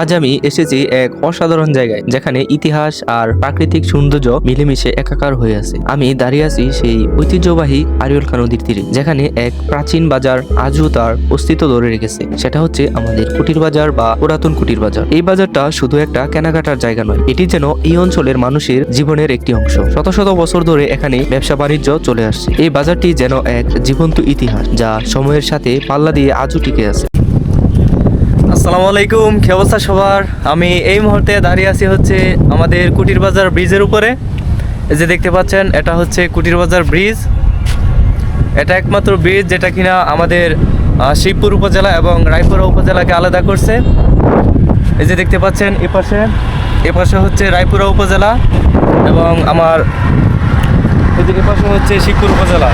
আজ আমি এসেছি এক অসাধারণ জায়গায়, যেখানে ইতিহাস আর প্রাকৃতিক সৌন্দর্য মিলেমিশে একাকার হয়ে আছে। আমি দাঁড়িয়ে আছি সেই ঐতিহ্যবাহী আরিয়ল খান নদীর তীরে, যেখানে এক প্রাচীন বাজার আজও তার অস্তিত্ব ধরে রেখেছে। সেটা হচ্ছে আমাদের কুটির বাজার বা পুরাতন কুটির বাজার। এই বাজারটা শুধু একটা কেনাকাটার জায়গা নয়, এটি যেন এই অঞ্চলের মানুষের জীবনের একটি অংশ। শত শত বছর ধরে এখানে ব্যবসা বাণিজ্য চলে আসছে। এই বাজারটি যেন এক জীবন্ত ইতিহাস, যা সময়ের সাথে পাল্লা দিয়ে আজও টিকে আছে। আসসালামু আলাইকুম, কি অবস্থা সবার? আমি এই মুহূর্তে দাঁড়িয়ে আছি হচ্ছে আমাদের কুটির বাজার ব্রিজের উপরে। এই যে দেখতে পাচ্ছেন, এটা হচ্ছে কুটির বাজার ব্রিজ। এটা একমাত্র ব্রিজ যেটা কিনা আমাদের শিবপুর উপজেলা এবং রায়পুরা উপজেলাকে আলাদা করছে। এই যে দেখতে পাচ্ছেন এপাশে এপাশে হচ্ছে রায়পুরা উপজেলা এবং আমার, এদিকে পাশে হচ্ছে শিবপুর উপজেলা।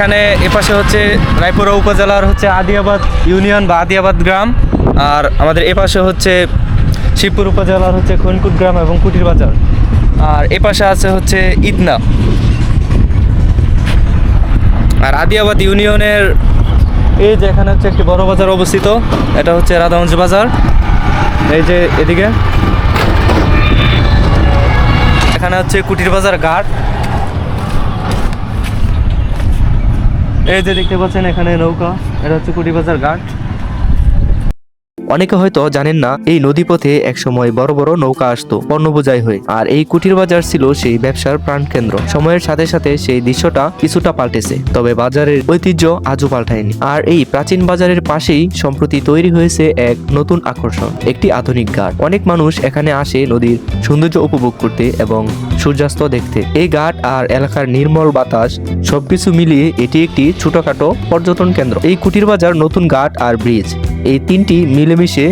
এখানে এপাশে হচ্ছে রায়পুরা উপজেলার হচ্ছে আদিয়াবাদ ইউনিয়ন বা আদিয়াবাদ গ্রাম, আর আমাদের এপাশে হচ্ছে শিবপুর উপজেলার হচ্ছে খনকুট গ্রাম এবং কুটির বাজার, আর এপাশে আছে হচ্ছে ইদনা। আর আদিয়াবাদ ইউনিয়নের এই যে এখানে হচ্ছে একটি বড় বাজার অবস্থিত, এটা হচ্ছে রাধাগঞ্জ বাজার। এই যে এদিকে। এখানে হচ্ছে কুটির বাজার ঘাট এই যে দেখতে পাচ্ছেন এখানে নৌকা, এটা হচ্ছে কুটিবাজার ঘাট। অনেকে হয়তো জানেন না, এই নদীপথে একসময় বড় বড় নৌকা আসতো পণ্য বোঝাই হয়ে। আর এই কুটির বাজার ছিল সেই ব্যবসার প্রাণকেন্দ্র। সময়ের সাথে সাথে সেই দৃশ্যটা কিছুটা পাল্টেছে, তবে বাজারের ঐতিহ্য আজও পাল্টায়নি। আর এই প্রাচীন বাজারের পাশেই সম্প্রতি তৈরি হয়েছে এক নতুন আকর্ষণ, একটি আধুনিক ঘাট। অনেক মানুষ এখানে আসে নদীর সৌন্দর্য উপভোগ করতে এবং সূর্যাস্ত দেখতে। এই ঘাট আর এলাকার নির্মল বাতাস সবকিছু মিলিয়ে এটি একটি ছোটখাটো পর্যটন কেন্দ্র। এই কুটির বাজার নতুন ঘাট আর ব্রিজ। এই তিনটি মিলেমিশে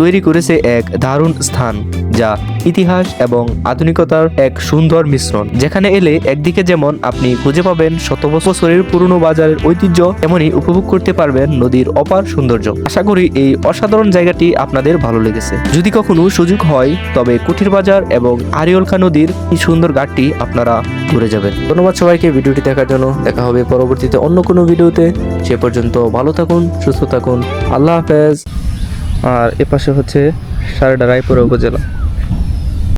তৈরি করেছে এক দারুণ স্থান, যা ইতিহাস এবং আধুনিকতার এক সুন্দর মিশ্রণ। যেখানে এলে একদিকে যেমন আপনি খুঁজে পাবেন শত বছরের পুরনো বাজারের ঐতিহ্য এমনই উপভোগ করতে পারবেন নদীর অপার সৌন্দর্য। আশা করি এই অসাধারণ জায়গাটি আপনাদের ভালো লেগেছে। যদি কখনো সুযোগ হয়, তবে কুঠির বাজার এবং আরিয়লখা নদীর এই সুন্দর ঘাটটি আপনারা ঘুরে যাবেন। ধন্যবাদ সবাইকে, ভিডিওটি দেখার জন্য। দেখা হবে পরবর্তীতে অন্য কোনো ভিডিওতে। সে পর্যন্ত ভালো থাকুন, সুস্থ থাকুন। আল্লাহ হাফেজ। আর এপাশে হচ্ছে সারেডা রায়পুরা উপজেলা।